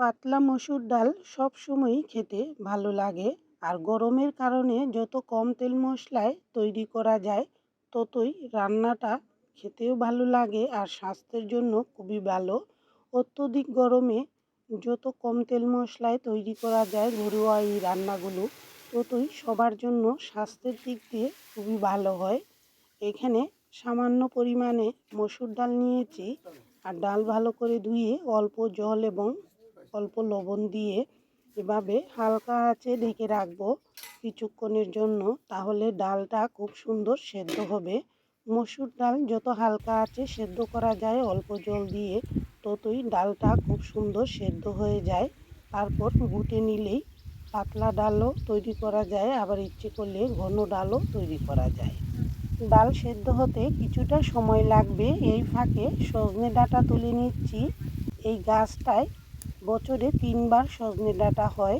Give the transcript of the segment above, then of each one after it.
পাতলা মসুর ডাল সব সময়ই খেতে ভালো লাগে আর গরমের কারণে যত কম তেল মশলায় তৈরি করা যায়, ততই রান্নাটা খেতেও ভালো লাগে আর স্বাস্থ্যের জন্য খুবই ভালো। অত্যধিক গরমে যত কম তেল মশলায় তৈরি করা যায় ঘরোয়া এই রান্নাগুলো, ততই সবার জন্য স্বাস্থ্যের দিক দিয়ে খুবই ভালো হয়। এখানে সামান্য পরিমাণে মসুর ডাল নিয়েছি আর ডাল ভালো করে ধুয়ে অল্প জল এবং অল্প লবণ দিয়ে এভাবে হালকা আঁচে ঢেকে রাখব কিছুক্ষণের জন্য, তাহলে ডালটা খুব সুন্দর সেদ্ধ হবে। মসুর ডাল যত হালকা আছে সেদ্ধ করা যায়, অল্প জল দিয়ে ততই ডালটা খুব সুন্দর সেদ্ধ হয়ে যায়। তারপর গুটে নিলেই পাতলা ডালও তৈরি করা যায়, আবার ইচ্ছে করলে ঘন ডালও তৈরি করা যায়। ডাল সেদ্ধ হতে কিছুটা সময় লাগবে, এই ফাঁকে সজনে ডাঁটা তুলে নিচ্ছি। এই গাছটায় বছরে তিনবার সজনে ডাঁটা হয়।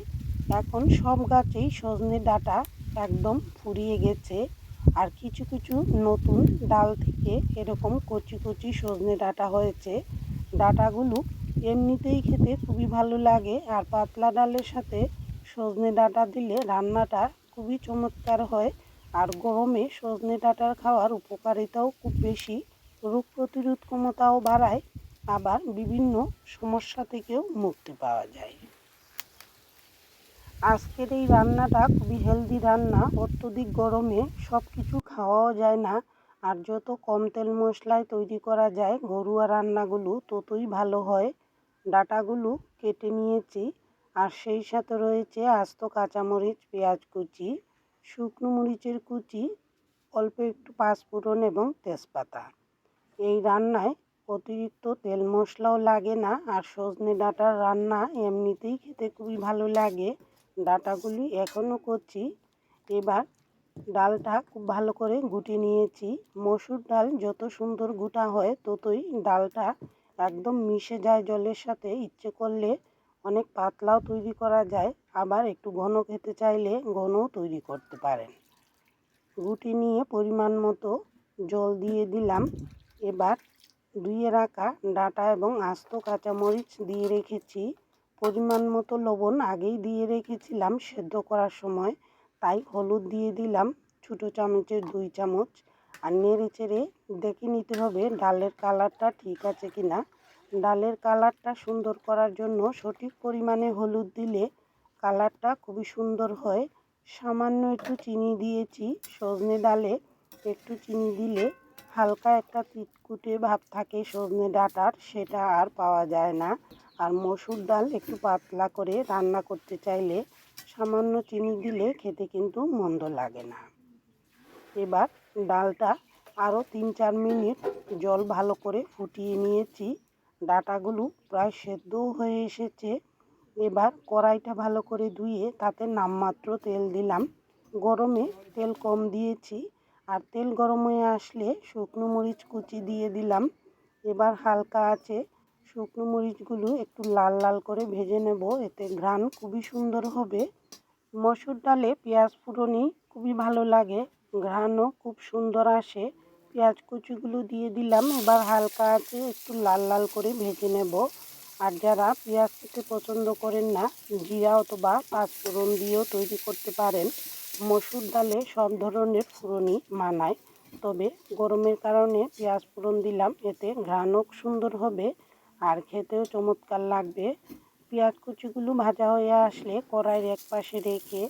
এখন সব গাছেই সজনে ডাঁটা একদম ফুরিয়ে গেছে। আর কিছু কিছু নতুন ডাল থেকে এরকম কচি কচি সজনে ডাঁটা হয়েছে। ডাঁটাগুলো এমনিতেই খেতে খুবই ভালো লাগে। আর পাতলা ডালের সাথে সজনে ডাঁটা দিলে রান্নাটা খুবই চমৎকার হয়। আর গরমে সজনে ডাঁটার খাওয়ার উপকারিতাও খুব বেশি। রোগ প্রতিরোধ ক্ষমতাও বাড়ায়। আবার বিভিন্ন সমস্যা থেকেও মুক্তি পাওয়া যায়। আজকের এই রান্নাটা খুবই হেলদি রান্না, অত্যধিক গরমে সব কিছু খাওয়াও যায় না, আর যত কম তেল মশলায় তৈরি করা যায় ঘরোয়া রান্নাগুলো, ততই ভালো হয়। ডাটাগুলো কেটে নিয়েছি, আর সেই সাথে রয়েছে আস্ত কাঁচামরিচ, পেঁয়াজ কুচি, শুকনো মরিচের কুচি, অল্প একটু পাঁচফোড়ন এবং তেজপাতা। এই রান্নায় অতিরিক্ত তেল মশলাও লাগে না, আর সজনে ডাঁটার রান্না এমনিতেই খেতে খুবই ভালো লাগে। ডাঁটাগুলি এখনও করছি। এবার ডালটা খুব ভালো করে গুটি নিয়েছি। মসুর ডাল যত সুন্দর গুটা হয়, ততই ডালটা একদম মিশে যায় জলের সাথে। ইচ্ছে করলে অনেক পাতলাও তৈরি করা যায়। আবার একটু ঘন খেতে চাইলে ঘনও তৈরি করতে পারেন। গুটি নিয়ে পরিমাণ মতো জল দিয়ে দিলাম। এবার ধুয়ে রাখা, ডাঁটা এবং আস্ত কাঁচামরিচ দিয়ে রেখেছি। পরিমাণ মতো লবণ আগেই দিয়ে রেখেছিলাম সেদ্ধ করার সময়। তাই হলুদ দিয়ে দিলাম ছোটো চামচের দুই চামচ। আর নেড়ে চেড়ে দেখে নিতে হবে ডালের কালারটা ঠিক আছে কি না ডালের কালারটা সুন্দর করার জন্য সঠিক পরিমাণে হলুদ দিলে কালারটা খুবই সুন্দর হয়। সামান্য একটু চিনি দিয়েছি, সজনে ডালে একটু চিনি দিলে হালকা একটা তিতকুটে ভাব থাকে সজনে ডাঁটার, সেটা আর পাওয়া যায় না। আর মসুর ডাল একটু পাতলা করে রান্না করতে চাইলে সামান্য চিনি দিলে খেতে কিন্তু মন্দ লাগে না। এবার ডালটা আরও তিন চার মিনিট জল ভালো করে ফুটিয়ে নিয়েছি। ডাটাগুলো প্রায় সেদ্ধও হয়ে এসেছে। এবার কড়াইটা ভালো করে ধুয়ে তাতে নামমাত্র তেল দিলাম। গরমে তেল কম দিয়েছি। আর তেল গরম হয়ে আসলে শুকনো মরিচ কুচি দিয়ে দিলাম। এবার হালকা আছে শুকনো মরিচগুলো একটু লাল লাল করে ভেজে নেব, এতে ঘ্রাণ খুবই সুন্দর হবে। মসুর ডালে পেঁয়াজ ফুরনি খুবই ভালো লাগে, ঘ্রাণও খুব সুন্দর আসে। পেঁয়াজ কুচিগুলো দিয়ে দিলাম, এবার হালকা আছে একটু লাল লাল করে ভেজে নেব। আর যারা পেঁয়াজ খেতে পছন্দ করেন না, জিরা অথবা পাঁচফোড়ন দিয়েও তৈরি করতে পারেন। মসুর ডালে সব ধরনের ফুরনি মানায়, তবে গরমের কারণে পেঁয়াজ ফোড়ন দিলাম, এতে ঘ্রাণও সুন্দর হবে আর খেতেও চমৎকার লাগবে। পেঁয়াজ কুচিগুলো ভাজা হয়ে আসলে কড়াইয়ের এক পাশে রেখে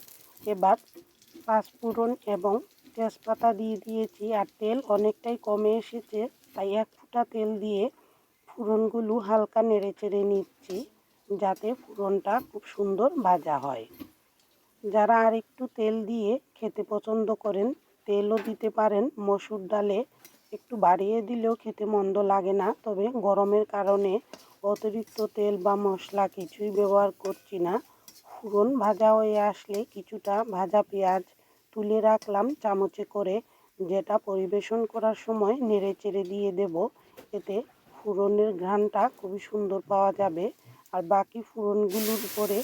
এবার পাঁচফোড়ন এবং তেজপাতা দিয়ে দিয়েছি, আর তেল অনেকটাই কমে এসেছে, তাই এক ফুটা তেল দিয়ে ফোড়নগুলো হালকা নেড়ে চেড়ে নিচ্ছি, যাতে ফোড়নটা খুব সুন্দর ভাজা হয়। যারা আর একটু তেল দিয়ে খেতে পছন্দ করেন, তেলও দিতে পারেন। মসুর ডালে একটু বাড়িয়ে দিলেও খেতে মন্দ লাগে না, তবে গরমের কারণে অতিরিক্ত তেল বা মশলা কিছুই ব্যবহার করছি না। ফুরন ভাজা হয়ে আসলে কিছুটা ভাজা পেঁয়াজ তুলে রাখলাম চামচে করে, যেটা পরিবেশন করার সময় নেড়ে চেড়ে দিয়ে দেব। এতে ফুরনের ঘ্রাণটা খুবই সুন্দর পাওয়া যাবে। আর বাকি ফুরনগুলোর উপরে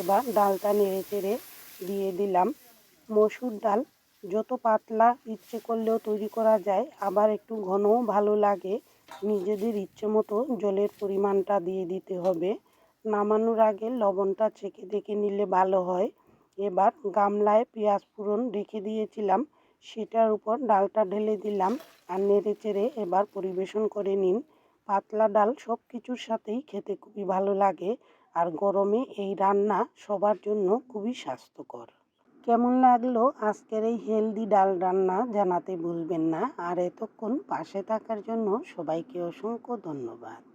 এবার ডালটা নেড়ে চেড়ে দিয়ে দিলাম। মসুর ডাল যত পাতলা ইচ্ছে করলেও তৈরি করা যায়, আবার একটু ঘনও ভালো লাগে। নিজেদের ইচ্ছে মতো জলের পরিমাণটা দিয়ে দিতে হবে। নামানোর আগে লবণটা চেখে দেখে নিলে ভালো হয়। এবার গামলায় পেঁয়াজ ফোড়ন রেখে দিয়েছিলাম, সেটার উপর ডালটা ঢেলে দিলাম আর নেড়ে চেড়ে এবার পরিবেশন করে নিন। পাতলা ডাল সব কিছুর সাথেই খেতে খুবই ভালো লাগে। আর গরমে এই রান্না সবার জন্য খুবই স্বাস্থ্যকর। কেমন লাগল আজকের এই হেলদি ডাল রান্না জানাতে ভুলবেন না। আর এতক্ষণ পাশে থাকার জন্য সবাইকে অসংখ্য ধন্যবাদ।